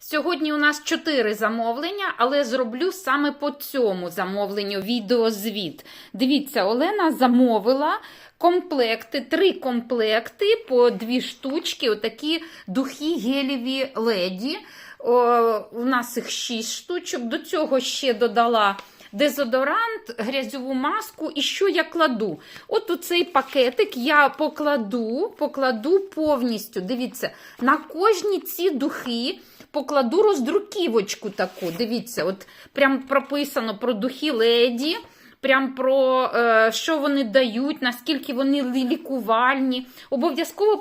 Сьогодні у нас чотири замовлення, але зроблю саме по цьому замовленню відеозвіт. Дивіться, Олена замовила комплекти, три комплекти по дві штучки, отакі духи гелєві леді. О, у нас їх шість штучок. До цього ще додала дезодорант, грязьову маску. І що я кладу? От у цей пакетик я покладу, покладу повністю. Дивіться, на кожні ці духи. Покладу роздруківочку таку. Дивіться, от прям прописано про духи леді, прям про е, що вони дають, наскільки вони лікувальні. Обов'язково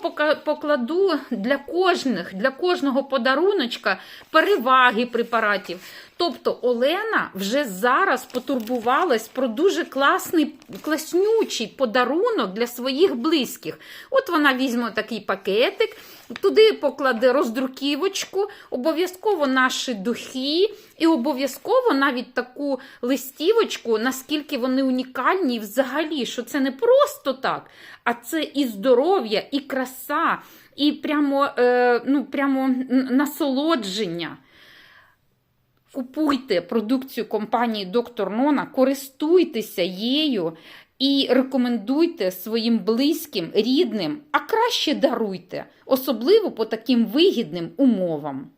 покладу для кожних, для кожного подаруночка переваги препаратів. Тобто Олена вже зараз потурбувалась про дуже класний, класнючий подарунок для своїх близьких. От вона візьме такий пакетик, туди покладе роздруківочку, обов'язково наші духи, і обов'язково навіть таку листівочку, наскільки вони унікальні, і взагалі, що це не просто так, а це і здоров'я, і краса, і прямо, е, ну, прямо насолодження. Купуйте продукцію компанії Доктор Нона, користуйтеся її і рекомендуйте своїм близьким, рідним, а краще даруйте, особливо по таким вигідним умовам.